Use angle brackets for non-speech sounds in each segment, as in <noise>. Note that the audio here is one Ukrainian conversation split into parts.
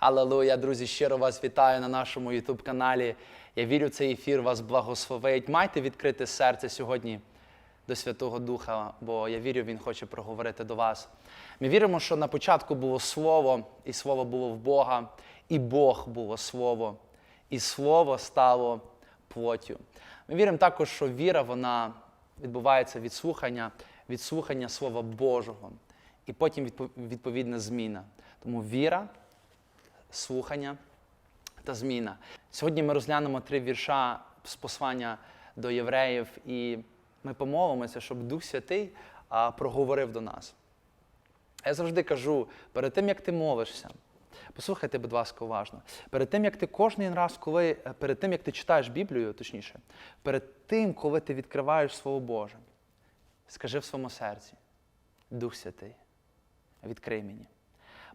Алелуя, друзі, щиро вас вітаю на нашому youtube каналі. Я вірю, цей ефір вас благословить. Майте відкрите серце сьогодні до Святого Духа, бо я вірю, Він хоче проговорити до вас. Ми віримо, що на початку було Слово, і Слово було в Бога, і Бог було Слово, і Слово стало плоттю. Ми віримо також, що віра вона відбувається від слухання, від слухання Слова Божого, і потім відповідна зміна. Тому віра слухання та зміна. Сьогодні ми розглянемо три вірша з послання до євреїв, і ми помолимося, щоб Дух Святий проговорив до нас. Я завжди кажу, перед тим, як ти молишся, послухайте, будь ласка, уважно. Перед тим, як ти кожен раз, коли, е, перед тим, як ти читаєш Біблію, точніше, перед тим, коли ти відкриваєш Слово Боже, скажи в своєму серці, Дух Святий, відкрий мені.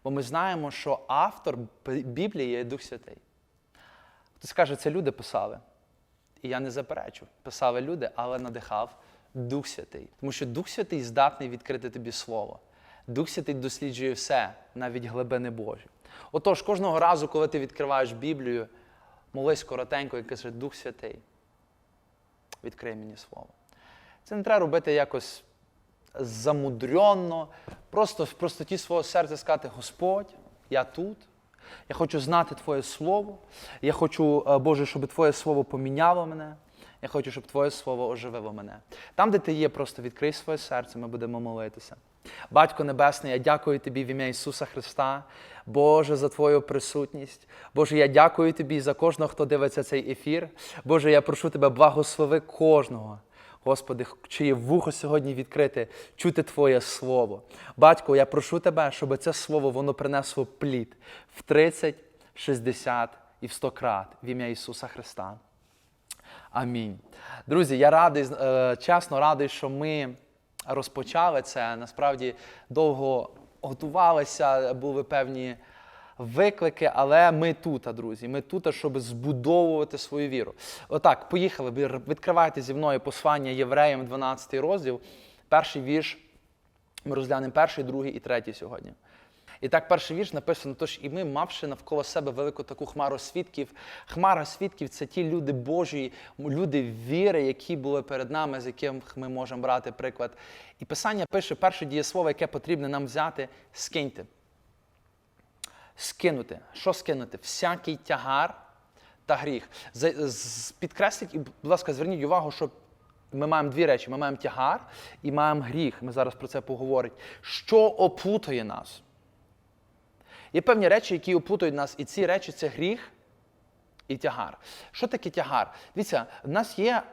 Бо ми знаємо, що автор Біблії є Дух Святий. Хтось скаже, це люди писали. І я не заперечу. Писали люди, але надихав Дух Святий. Тому що Дух Святий здатний відкрити тобі Слово. Дух Святий досліджує все, навіть глибини Божі. Отож, кожного разу, коли ти відкриваєш Біблію, молись коротенько і кажи, Дух Святий, відкрий мені Слово. Це не треба робити якось замудренно, просто в простоті свого серця сказати: Господь, я тут. Я хочу знати Твоє Слово. Я хочу, е, Боже, щоб Твоє Слово поміняло мене. Я хочу, щоб Твоє Слово оживило мене. Там, де ти є, просто відкрий своє серце, ми будемо молитися. Батько Небесний, я дякую Тобі в ім'я Ісуса Христа, Боже, за Твою присутність. Боже, я дякую Тобі за кожного, хто дивиться цей ефір. Боже, я прошу Тебе, благослови кожного. Господи, чиє вухо сьогодні відкрите, чути Твоє Слово. Батько, я прошу Тебе, щоб це Слово воно принесло плід в 30, 60 і в 100 крат в ім'я Ісуса Христа. Амінь. Друзі, я радий, е, чесно радий, що ми розпочали це. Насправді довго готувалися, були певні виклики, але ми тут, друзі. Ми тут, щоб збудовувати свою віру. Отак, поїхали. Відкривайте зі мною послання Євреям, 12 розділ. Перший вірш. Ми розглянемо перший, другий і третій сьогодні. І так, перший вірш написано: тож і ми, мавши навколо себе велику таку хмару свідків. Хмара свідків це ті люди Божі, люди віри, які були перед нами, з яких ми можемо брати приклад. І Писання пише перше дієслово, яке потрібно нам взяти скиньте. Скинути. Що скинути? Всякий тягар та гріх. Підкресліть, і, будь ласка, зверніть увагу, що ми маємо дві речі: ми маємо тягар і маємо гріх. Ми зараз про це поговоримо. Що оплутує нас? Є певні речі, які оплутують нас, і ці речі це гріх і тягар. Що таке тягар? Дивіться, в нас є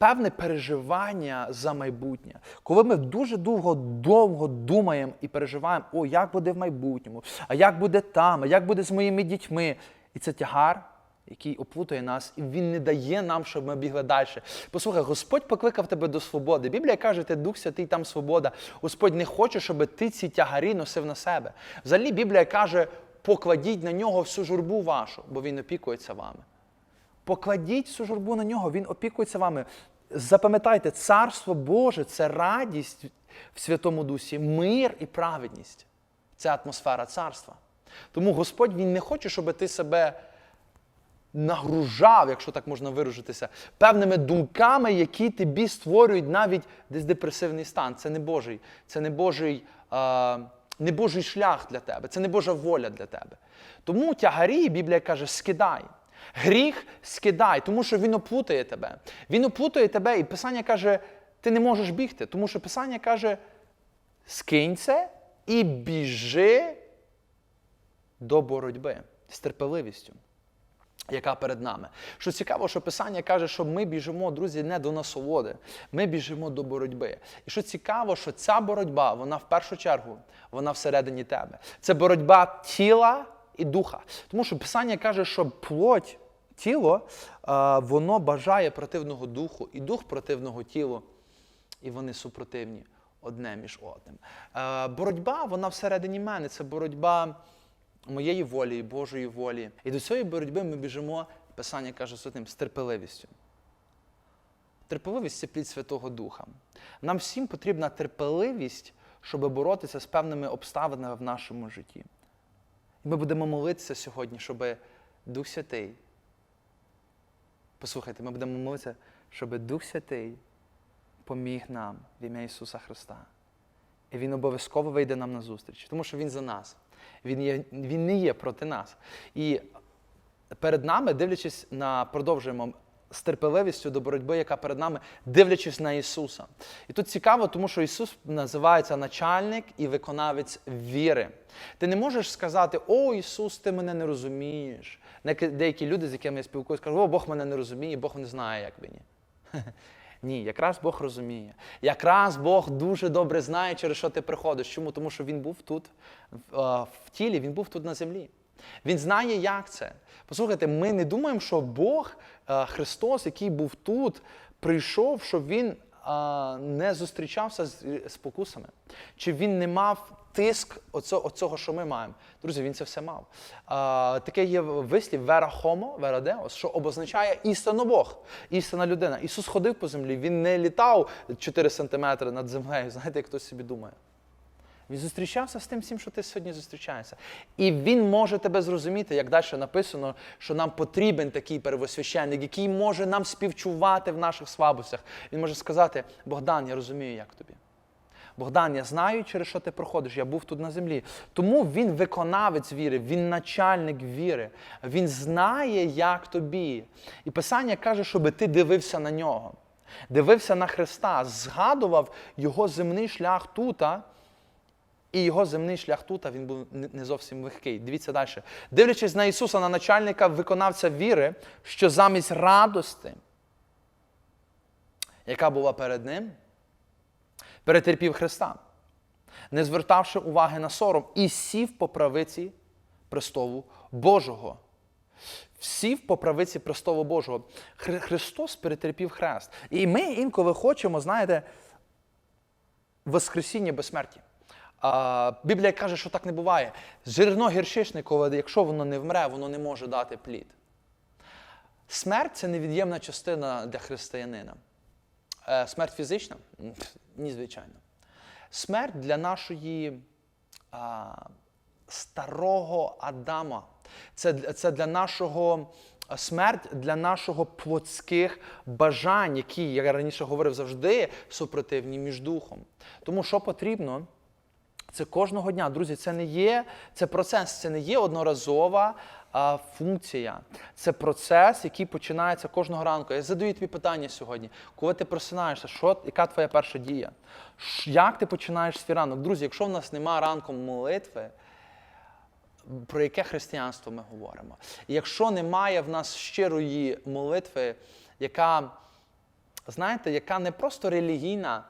певне переживання за майбутнє. Коли ми дуже довго довго думаємо і переживаємо, о, як буде в майбутньому, а як буде там, а як буде з моїми дітьми. І це тягар, який оплутує нас, і він не дає нам, щоб ми бігли далі. Послухай, Господь покликав тебе до свободи. Біблія каже, ти Дух Святий, там свобода. Господь не хоче, щоб ти ці тягарі носив на себе. Взагалі Біблія каже, покладіть на нього всю журбу вашу, бо він опікується вами. Покладіть всю журбу на нього, він опікується вами. Запам'ятайте, царство Боже це радість в Святому Дусі, мир і праведність. Це атмосфера царства. Тому Господь Він не хоче, щоб ти себе нагружав, якщо так можна виражитися, певними думками, які тобі створюють навіть десь депресивний стан. Це не Божий, це не Божий, е, не Божий шлях для тебе, це не Божа воля для тебе. Тому тягарі, Біблія каже, скидай. Гріх скидай, тому що він оплутає тебе. Він оплутає тебе, і Писання каже, ти не можеш бігти, тому що Писання каже, скинь це і біжи до боротьби з терпеливістю яка перед нами. Що цікаво, що Писання каже, що ми біжимо, друзі, не до насолоди, ми біжимо до боротьби. І що цікаво, що ця боротьба, вона в першу чергу, вона всередині тебе. Це боротьба тіла і духа. Тому що Писання каже, що плоть, тіло, е, воно бажає противного духу, і дух противного тілу, і вони супротивні одне між одним. Е, Боротьба, вона всередині мене, це боротьба моєї волі і Божої волі. І до цієї боротьби ми біжимо, Писання каже сутним, з терпеливістю. Терпеливість це плід Святого Духа. Нам всім потрібна терпеливість, щоб боротися з певними обставинами в нашому житті. І ми будемо молитися сьогодні, щоб Дух Святий. Послухайте, ми будемо молитися, щоб Дух Святий поміг нам в ім'я Ісуса Христа. І Він обов'язково вийде нам на зустріч, тому що Він за нас. Він, є, він не є проти нас. І перед нами, дивлячись на продовжуємо з терпеливістю до боротьби, яка перед нами, дивлячись на Ісуса. І тут цікаво, тому що Ісус називається начальник і виконавець віри. Ти не можеш сказати, о Ісус, ти мене не розумієш. Деякі люди, з якими я спілкуюся, кажуть, о, Бог мене не розуміє, Бог не знає, як мені. <laughs> Ні, якраз Бог розуміє. Якраз Бог дуже добре знає, через що ти приходиш. Чому? Тому що Він був тут в тілі, він був тут на землі. Він знає, як це. Послухайте, ми не думаємо, що Бог, е, Христос, який був тут, прийшов, щоб Він е, не зустрічався з е, спокусами. Чи він не мав тиск оцього, що ми маємо. Друзі, він це все мав. Таке є вислів вера хомо, вера деос, що обозначає істинно Бог, істинна людина. Ісус ходив по землі, він не літав 4 сантиметри над землею, знаєте, як хтось собі думає. Він зустрічався з тим всім, що ти сьогодні зустрічаєшся. І він може тебе зрозуміти, як далі написано, що нам потрібен такий первосвященник, який може нам співчувати в наших слабостях. Він може сказати: Богдан, я розумію, як тобі. Богдан, я знаю, через що ти проходиш, я був тут на землі. Тому він виконавець віри, він начальник віри, він знає, як тобі. І Писання каже, щоб ти дивився на нього, дивився на Христа, згадував його земний шлях тута. І його земний шлях тут, він був не- зовсім легкий. Дивіться далі. Дивлячись на Ісуса, на начальника, виконавця віри, що замість радости, яка була перед ним, перетерпів Христа, не звертавши уваги на сором, і сів по правиці престолу Божого. Сів по правиці престолу Божого. Хри- Христос перетерпів хрест. І ми інколи хочемо, знаєте, Воскресіння безсмерті. А, Біблія каже, що так не буває. Зерно гіршишникове, якщо воно не вмре, воно не може дати плід. Смерть це невід'ємна частина для християнина. Е, Смерть фізична? Ні, звичайно. Смерть для нашої а, старого Адама. Це, це для нашого смерть для нашого плотських бажань, які, як я раніше говорив, завжди супротивні між духом. Тому що потрібно? Це кожного дня, друзі, це не є це процес, це не є одноразова а, функція. Це процес, який починається кожного ранку. Я задаю тобі питання сьогодні. Коли ти просинаєшся, що, яка твоя перша дія? Як ти починаєш свій ранок? Друзі, якщо в нас немає ранком молитви, про яке християнство ми говоримо? Якщо немає в нас щирої молитви, яка, знаєте, яка не просто релігійна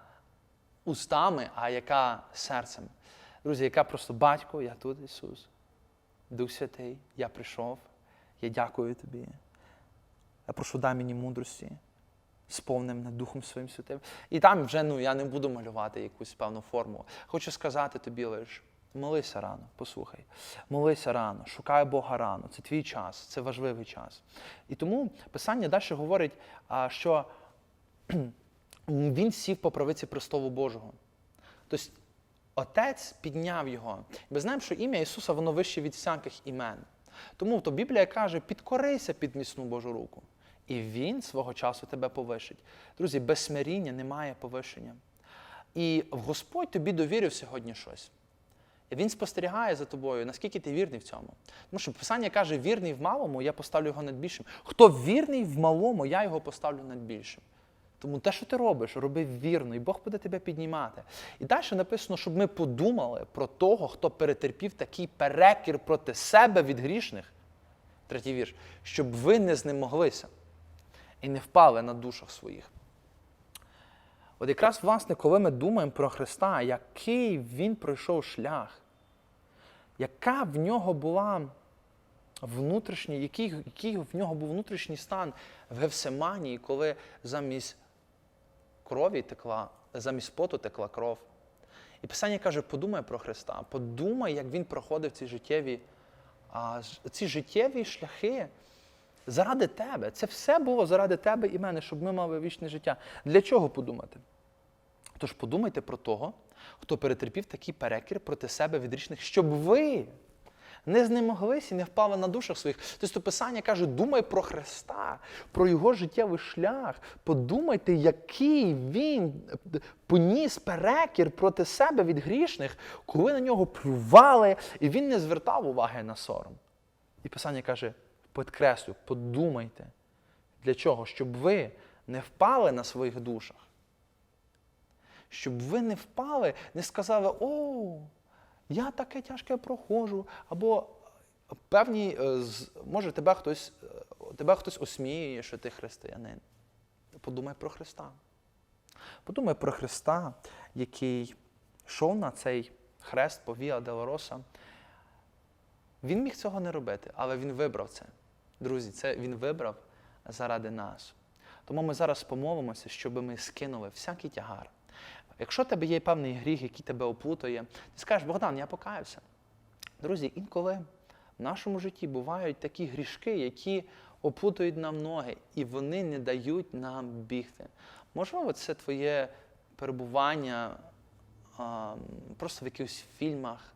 устами, а яка серцем. Друзі, яка просто батько, я тут, Ісус. Дух Святий, я прийшов, я дякую тобі. Я прошу, дай мені мудрості, сповни мене Духом Своїм Святим. І там вже ну, я не буду малювати якусь певну форму. Хочу сказати тобі лише, молися рано, послухай. Молися рано, шукай Бога рано. Це твій час, це важливий час. І тому Писання далі говорить, що <clears throat> він сів по правиці престолу Божого. Тобто Отець підняв його. Ми знаємо, що ім'я Ісуса воно вище від всяких імен. Тому то Біблія каже: підкорися під міцну Божу руку. І Він свого часу тебе повишить. Друзі, без смиріння немає повишення. І Господь тобі довірив сьогодні щось. І Він спостерігає за тобою, наскільки ти вірний в цьому. Тому що Писання каже, вірний в малому, я поставлю його над більшим. Хто вірний в малому, я його поставлю над більшим. Тому те, що ти робиш, роби вірно, і Бог буде тебе піднімати. І далі написано, щоб ми подумали про того, хто перетерпів такий перекір проти себе від грішних. Третій вірш, щоб ви не знемоглися і не впали на душах своїх. От якраз, власне, коли ми думаємо про Христа, який Він пройшов шлях, яка в нього була внутрішній, який, який в нього був внутрішній стан в Гевсиманії, коли замість крові текла, замість поту текла кров. І Писання каже: подумай про Христа, подумай, як Він проходив ці життєві, а, ці життєві шляхи заради тебе. Це все було заради тебе і мене, щоб ми мали вічне життя. Для чого подумати? Тож подумайте про того, хто перетерпів такий перекір проти себе від грішних, щоб ви не знемоглись і не впали на душах своїх. Тобто Писання каже, думай про Христа, про Його життєвий шлях. Подумайте, який він поніс перекір проти себе від грішних, коли на нього плювали, і він не звертав уваги на сором. І Писання каже, підкреслю, подумайте. Для чого? Щоб ви не впали на своїх душах. Щоб ви не впали, не сказали, о, я таке тяжке проходжу, або певні, е, може, тебе хтось, е, тебе хтось осміює, що ти християнин. Подумай про Христа. Подумай про Христа, який йшов на цей хрест по Віа Делороса. Він міг цього не робити, але він вибрав це. Друзі, це він вибрав заради нас. Тому ми зараз помолимося, щоб ми скинули всякий тягар. Якщо в тебе є певний гріх, який тебе оплутує, ти скажеш, Богдан, я покаюся. Друзі, інколи в нашому житті бувають такі грішки, які оплутують нам ноги, і вони не дають нам бігти. Можливо, це твоє перебування а, просто в якихось фільмах,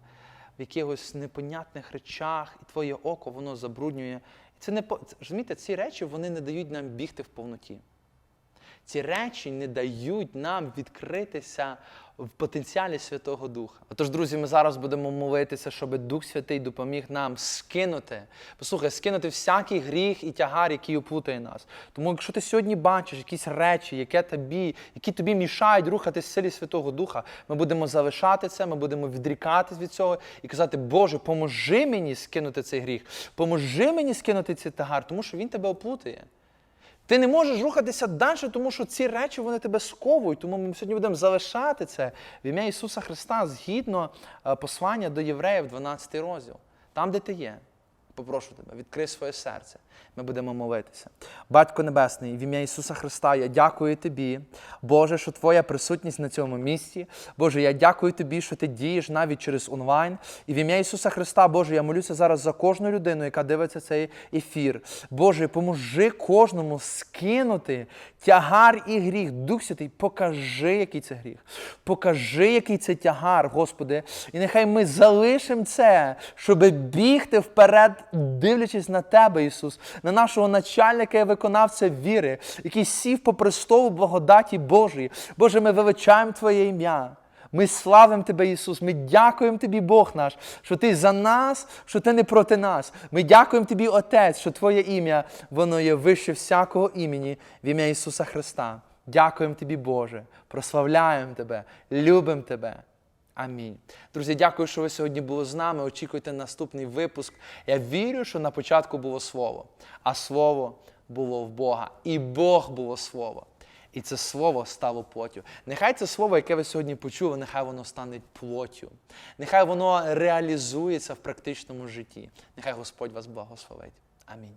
в якихось непонятних речах, і твоє око воно забруднює. Це не по- розумієте, ці речі вони не дають нам бігти в повноті. Ці речі не дають нам відкритися в потенціалі Святого Духа. Отож, друзі, ми зараз будемо молитися, щоб Дух Святий допоміг нам скинути, послухай, скинути всякий гріх і тягар, який оплутає нас. Тому, якщо ти сьогодні бачиш якісь речі, які тобі, які тобі мішають рухатись в силі Святого Духа, ми будемо залишати це, ми будемо відрікатись від цього і казати, Боже, поможи мені скинути цей гріх, поможи мені скинути цей тягар, тому що він тебе оплутає. Ти не можеш рухатися далі, тому що ці речі вони тебе сковують. Тому ми сьогодні будемо залишати це в ім'я Ісуса Христа згідно е, послання до євреїв, 12 розділ. Там, де ти є. Попрошу тебе, відкрий своє серце. Ми будемо молитися. Батько Небесний, в ім'я Ісуса Христа, я дякую Тобі, Боже, що Твоя присутність на цьому місці. Боже, я дякую Тобі, що ти дієш навіть через онлайн. І в ім'я Ісуса Христа, Боже, я молюся зараз за кожну людину, яка дивиться цей ефір. Боже, поможи кожному скинути тягар і гріх. Дух Святий, покажи, який це гріх. Покажи, який це тягар, Господи. І нехай ми залишимо це, щоб бігти вперед, дивлячись на Тебе, Ісус, на нашого начальника і виконавця віри, який сів по престолу благодаті Божої. Боже, ми величаємо Твоє ім'я. Ми славимо Тебе, Ісус. Ми дякуємо Тобі, Бог наш, що Ти за нас, що Ти не проти нас. Ми дякуємо Тобі, Отець, що Твоє ім'я, воно є вище всякого імені в ім'я Ісуса Христа. Дякуємо Тобі, Боже, прославляємо Тебе, любимо Тебе. Амінь. Друзі, дякую, що ви сьогодні були з нами. Очікуйте наступний випуск. Я вірю, що на початку було слово, а слово було в Бога. І Бог було слово. І це слово стало плоттю. Нехай це слово, яке ви сьогодні почули, нехай воно стане плоттю. Нехай воно реалізується в практичному житті. Нехай Господь вас благословить. Амінь.